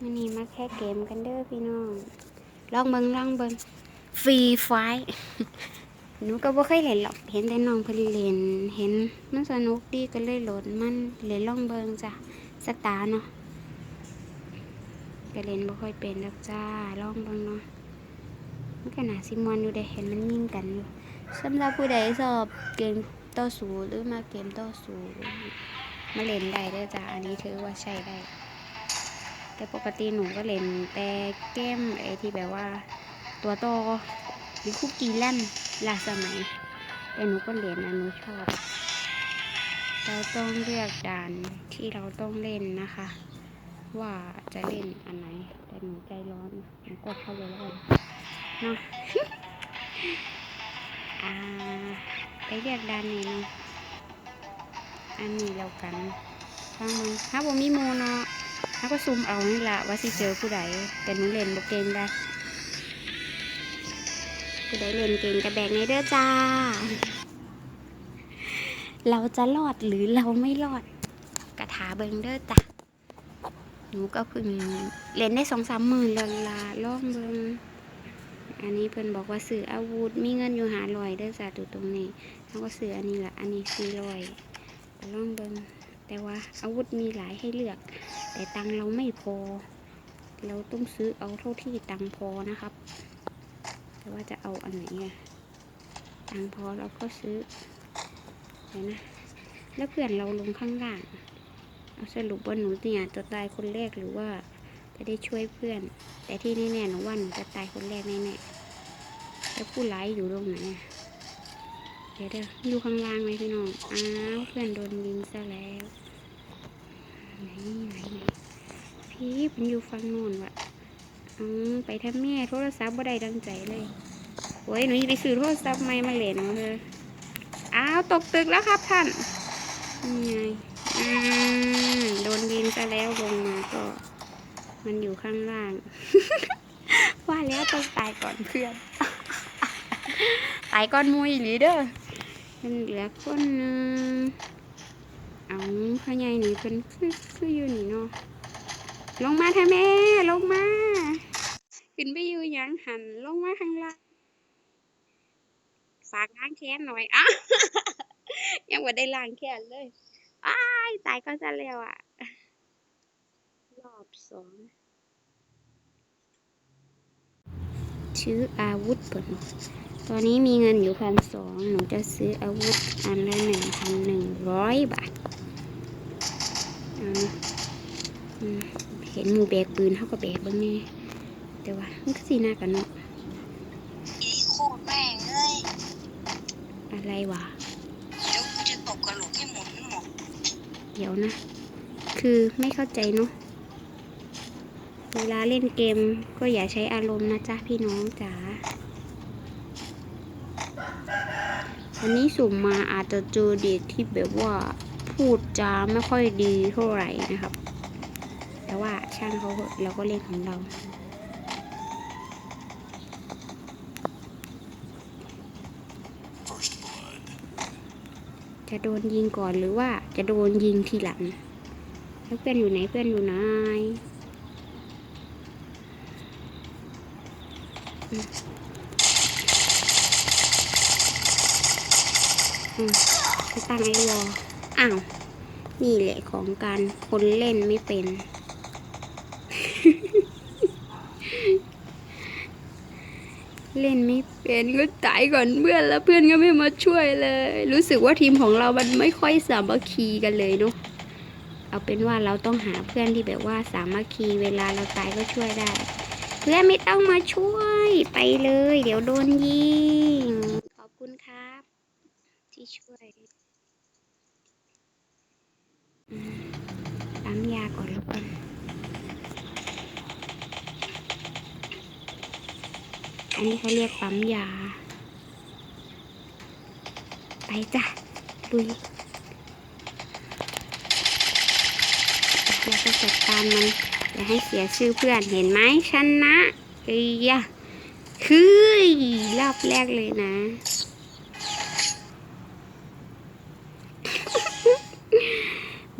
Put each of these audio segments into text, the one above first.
มันนี่มาแค่เกมกันเด้อพี่น้อง ลองเบิงลองเบิงฟรีไฟหนูก็บ่เคยเล่นหรอก เห็นแต่น้องเพิ่นเล่นเห็น มันสนุกดีก็เลยโหลดมันเล่นลองเบิงจ้ะสตาร์เนาะก็เล่นบ่ค่อยเป็นดอกจ้าลองเบิงเนาะมันก็น่าสิมวนอยู่ได้เห็นมันยิงกันอยู่สำหรับผู้ใดชอบเกมต่อสู้หรือมาเกมต่อสู้มาเล่นได้เด้อจ้าอันนี้ถือว่าใช้ได้ แต่ปกติหนูก็เล่นแต่เกมไอที่แบบว่า ตัวโตหรือคุกกี้แล่นลาสมัยแต่หนูก็เล่นนะหนูชอบ เราต้องเลือกด่านที่เราต้องเล่นนะคะ ว่าจะเล่นอันไหน แต่หนูใจร้อนหนูกดเข้าไปแล้วกันเนาะอ่าไปเลือกด่านนี้เนาะอันนี้แล้วกันฟังมึงถ้าผมมีโมเนาะ ถ้าก็ซูมเอานี่ละว่าสิเจอผู้ใดแต่หนูเล่นบ่เก่งได้ผู้ใดเล่นเก่งกระแบกในเด้อจ้า เราจะรอดหรือเราไม่รอดกระถาเบิงเด้อจ้ะหนูก็เพิ่งเล่นได้สองสามหมื่นแล้วล่ะล่องเบิงอันนี้เพิ่นบอกว่าซื้ออาวุธมีเงินอยู่หาลอยเด้อจ้ะดูตรงนี้เขาก็ซื้ออันนี้ละอันนี้สี่ลอยล่องเบิง แต่ว่าอาวุธมีหลายให้เลือก แต่ตังเราไม่พอ เราต้องซื้อเอาเท่าที่ตังพอนะครับ แต่ว่าจะเอาอันไหนอะตังพอเราก็ซื้อเดี๋ยวนะ แล้วเพื่อนเราลงข้างล่างเอาสรุปว่าหนูเนี่ยจะตายคนแรกหรือว่าจะได้ช่วยเพื่อน แต่ที่แน่ๆหนูว่าหนูจะตายคนแรกแน่ๆแล้วผู้ร้ายอยู่ตรงไหนอะ เดี๋ยวเด้ออยู่ข้างล่างไหมพี่น้อง อ้าวเพื่อนโดนยิงซะแล้วไหนไหนไหนพี่มันอยู่ฟังโน่นวะอืมไปทำแม่โทรศัพท์บ่ได้ดังใจเลยโอ้ยหนูจะไปซื้อโทรศัพท์ใหม่มาเล่นมาเลยอ้าวตกตึกแล้วครับท่านนี่ไงอืมโดนยิงซะแล้วลงมาก็ มันอยู่ข้างล่าง ว่าแล้วต้องตายก่อนเพื่อน ตายก่อนมุยหรือเด้อ มันเหลือคนหนึงเอาพ่อใหญ่นี่เพิ่นคือคืออยู่นี่เนาะลงมาเถอะแม่ลงมาขึ้นไปอยู่ยังหันลงมาข้างล่างฝากล้างแค้นหน่อยอ้ายังบ่ได้ล้างแค้นเลยอ้ายตายก็ซะแล้วอะ รอบสอง ซื้ออาวุธเปิดตอนนี้มีเงินอยู่พันสองหนูจะซื้ออาวุธอันละหนึ่งพันหนึ่งร้อยบาทเอานะอืมเห็นหมูแบกปืนเขาก็แบกเบ้างแน่แต่ว่ามันก็สีหน้ากันเนาะอีโคตรแม่งเอ้ยอะไรวะเดี๋ยวกูจะตกกระโหลกให้หมุนหมดเดี๋ยวนะ คือไม่เข้าใจเนาะ เวลาเล่นเกมก็อย่าใช้อารมณ์นะจ๊ะพี่น้องจ๋าอันนี้สุ่มมาอาจจะเจอเด็กที่แบบว่าพูดจาไม่ค่อยดีเท่าไหร่นะครับ แต่ว่าช่างเขาเถอะเราก็เล่นของเราจะโดนยิงก่อนหรือว่าจะโดนยิงทีหลังแล้วเพื่อนอยู่ไหนเพื่อนอยู่ไหนอืมอืม ไปตั้งไอ้วออ้าว นี่แหละของการคนเล่นไม่เป็น เล่นไม่เป็นก็ตายก่อนเพื่อนแล้วเพื่อนก็ไม่มาช่วยเลย รู้สึกว่าทีมของเรามันไม่ค่อยสามัคคีกันเลยเนาะเอาเป็นว่าเราต้องหาเพื่อนที่แบบว่าสามัคคีเวลาเราตายก็ช่วยได้ เพื่อนไม่ต้องมาช่วยไปเลย เดี๋ยวโดนยิง ขอบคุณครับ ที่ช่วยปั๊มยาก่อนแล้วกันอันนี้เขาเรียกปั๊มยา ไปจ้ะลุยเราจะจัดการมัน อย่าให้เสียชื่อเพื่อนเห็นไหมชนะเอ้ยคือรอบแรกเลยนะ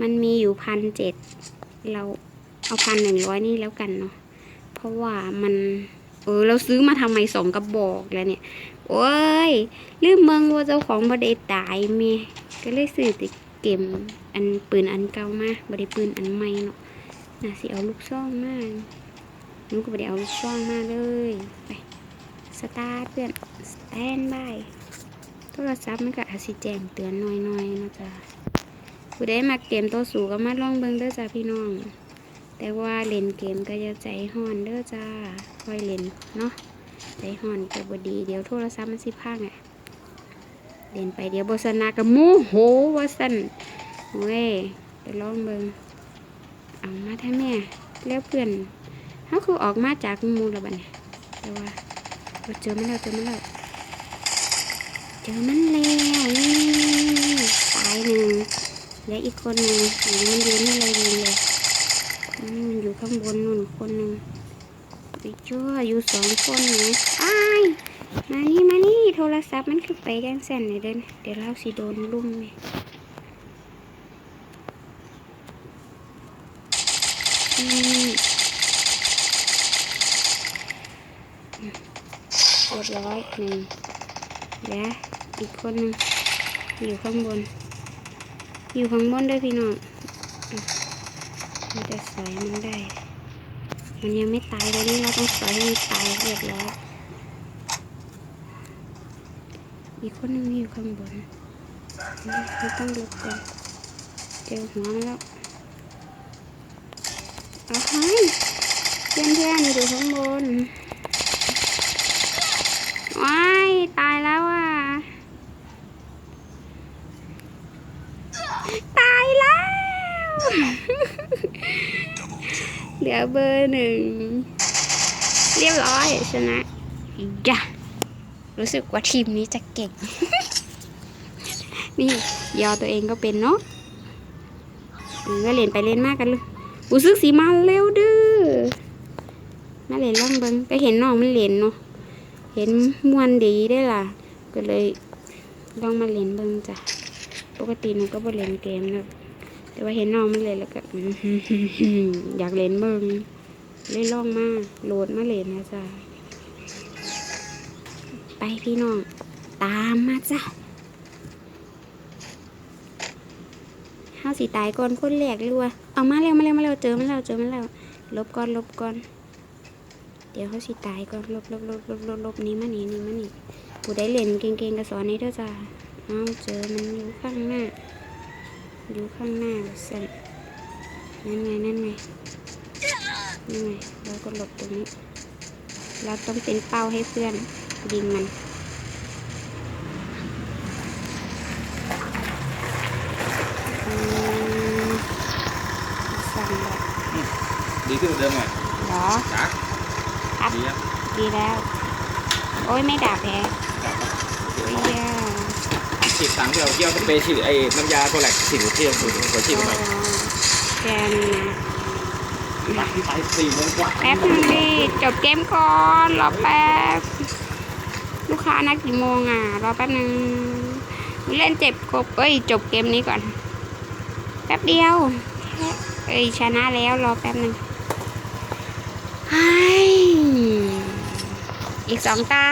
มันมีอยู่พันเจ็ดเราเอาพันหนึ่งร้อยนี่แล้วกันเนาะเพราะว่ามัน เออ เราซื้อมาทำไมสองกระบอกแล้วเนี่ย โอ้ยลืมเมืองว่าเจ้าของบไดตายเมีก็เลยซื้อติเกมอันปืนอันเก่ามาบไดปืนอันใหม่เนาะ น่าสิเอาลูกซ่องมาหนูก็บไดเอาลูกซ่องมาเลย ไป สตาร์ทเพื่อนสแตนบายโทรศัพท์มันก็อาจสิแจ้งเตือนหน่อยๆเนะจ้ะผู้ใดมาเกมตัวสูงก็มาลองเบิ่งเด้อจ้าพี่น้อง แต่ว่าเล่นเกมก็อย่าใจห่อนเด้อจ้าค่อยเล่นเนาะ ใจห่อนก็บดี เดี๋ยวโทรศัพท์มันสิพังอะเล่นไปเดี๋ยวโบสนากับโมโหวสันเว้ยไปลองเบิ่ง เอามาท่าแม่แล้วเพื่อนเขาคือออกมาจากมูแล้วบัดนี่ยแต่ว่าเราเจอมันแล้วเจอมันแล้วเจอมันแล้วนี่ตายหนึ่งเหลืออีกคนหนึ่งเห็นมันยืนอะไรยืนเลยอืมอยู่ข้างบนนู่นคนหนึ่งไปชั่วอยู่สองคนนะอ้ายมานี่มานี่โทรศัพท์มันคือไปจังเสั่นเลยเดินเดี๋ยวเราสิโดนลุ่มเลย อืมเรียบร้อยหนึ่งและอีกคนหนึงอยู่ข้างบน อยู่ข้างบนด้วยพี่น้องอะมันจะสอยมันได้ มันยังไม่ตายเลยนี่เราต้องสอยให้มันตายเรียบร้อยอีกคนหนึงอยู่ข้างบนไม่ต้องลบกันเจอหัวมันแล้ว เอาให้เพื่อนเพื่อนๆอยู่ข้างบนว้ายตายแล้วอะ ตายแล้ว เหลือเบอร์หนึ่ง เรียบร้อยชนะจ้ะรู้สึกว่าทีมนี้จะเก่ง นี่ยอตัวเองก็เป็นเนาะเออเล่นไปเล่นมากกันเลย รู้สึกสีมาเร็วดื้อมาเล่นล่องเบิงก็เห็นน้องมันเล่นเนาะเห็นมวนดีได้ล่ะ ก็เลยลองมาเล่นเบิงจ้ะปกติหนูก็บ่เล่นเกมแล้วแต่ว่าเห็นน้องมันเล่นแล้วก็อยากเล่นเบิงเลยล่องมาโหลดมาเล่นนะจ้ะไปพี่น้องตามมาจ้ะ เฮาสิตายก่อนคนแรกเลยว่ะเอามาเร็วมาเร็วมาเร็วเจอมันแล้วเจอมันแล้วลบก่อนลบก่อน เดี๋ยวเขาสิตายก่อนลบลบลบลบลบลบนี้มานี่นี่มานี่ผู้ได้เล่นเก่งๆก็สอนให้เด้อจ้าเอาเจอมันอยู่ข้างหน้า อยู่ข้างหน้าสั่นนั่นไงนั่นไงนั่นไงเราก็หลบตรงนี้ เราต้องเป็นเป้าให้เพื่อนยิงมันอืมสั่นแบบ ดีขึ้นกว่าเดิมหน่อยเหรอจ้าครับดีครับดีแล้ว โอ้ยไม่ด่าแพ้เยี่ยฉีดถังเดียวเกี่ยวสเปรย์ฉีดไอ้น้ำยาตัวแหลกฉีดหัวเที่ยวฉีดหัวฉีดไปแกนี่นะไปไปสี่โมงกว่าแป๊บนึงดิจบเกมก่อนรอแป๊บลูกค้านัดกี่โมงอะรอแป๊บนึงเล่นเจ็บครบเอ้ยจบเกมนี้ก่อน แป๊บเดียวเอ้ยชนะแล้วรอแป๊บนึงไฮ อีกสองตา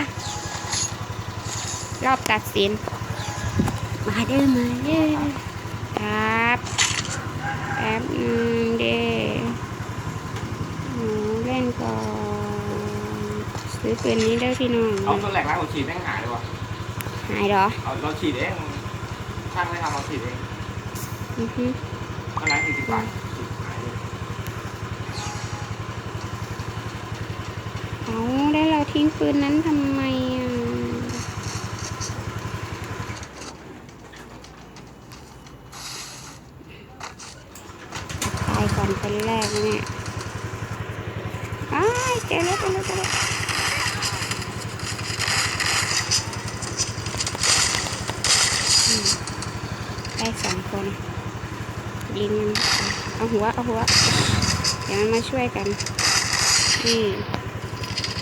รอบตัดสิน มาเด้อมาเด้อครับแป๊บนึงเด้หนูเล่นก่อน ซื้อปืนนี้เด้อพี่น้อง เอาตัวแหลกล้างหัวฉีดแม่งหายเลยวะหายเหรอ เอาเราฉีดเองช่างไม่ทำเราฉีดเองอือฮึก็ร้านสี่สิบบาทฉีดหายเลย เอาแล้วเราทิ้งปืนนั้นทำไมอะตายก่อนคนแรกเนี่ยอ้ายเจอแล้วเจอแล้วเจอแล้วได้สองคนยิงมันเอาหัว เอาหัว เดี๋ยวมันมาช่วยกันนี่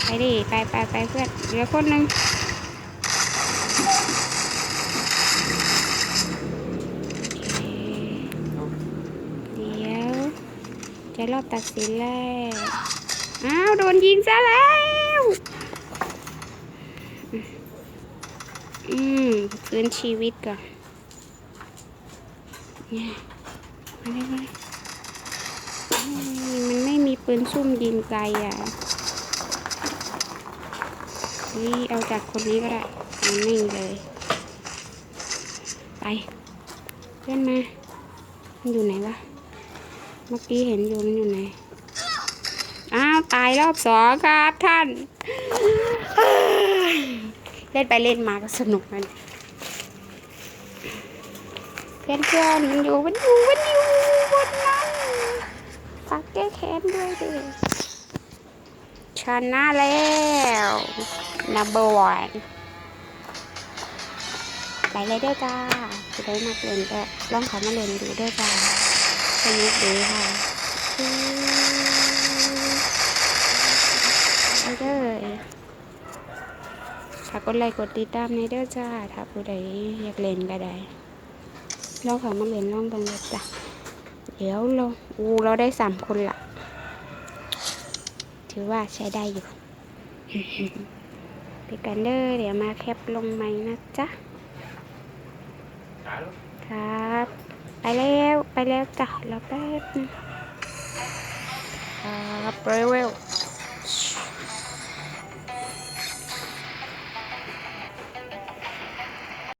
ไปดิไปไปไปเพื่อนเหลือคนหนึ่งเดี๋ยว จะรอบตัดสินแล้วอ้าวโดนยิงซะแล้วอืมฟื้นชีวิตก่อนเนี่ยมาเลยมาเลยมันไม่มีปืนซุ่มยิงไกลอะ นี่เอาจากคนนี้ก็ได้มันนิ่งเลย ไปเพื่อนมามันอยู่ไหนวะ เมื่อกี้เห็นอยู่มันอยู่ไหน อ้าว ตายรอบสองครับท่าน เล่นไปเล่นมาก็สนุกมันเพื่อนเพื่อนๆมันอยู่มันอยู่มันอยู่บนนั้นฝากแก้แค้นด้วยดิชนะแล้ว number one ไปเลยเด้อจ้าจะได้นักเล่นก็ลองเขามาเล่นดูเด้อจ้าสนุกดีค่ะไปเลยถ้ากดไลค์กดติดตามในเด้อจ้า ถ้าผู้ใดอยากเล่นก็ได้ลองเขามาเล่นลองบังเลยจ้ะเดี๋ยวเราอูเราได้สามคนละถือว่าใช้ได้อยู่ ไปกันเด้อเดี๋ยวมาแคปลงใหม่นะจ๊ะครับ ไปแล้วไปแล้วจ้ะรอแป๊บนึงครับเร็ว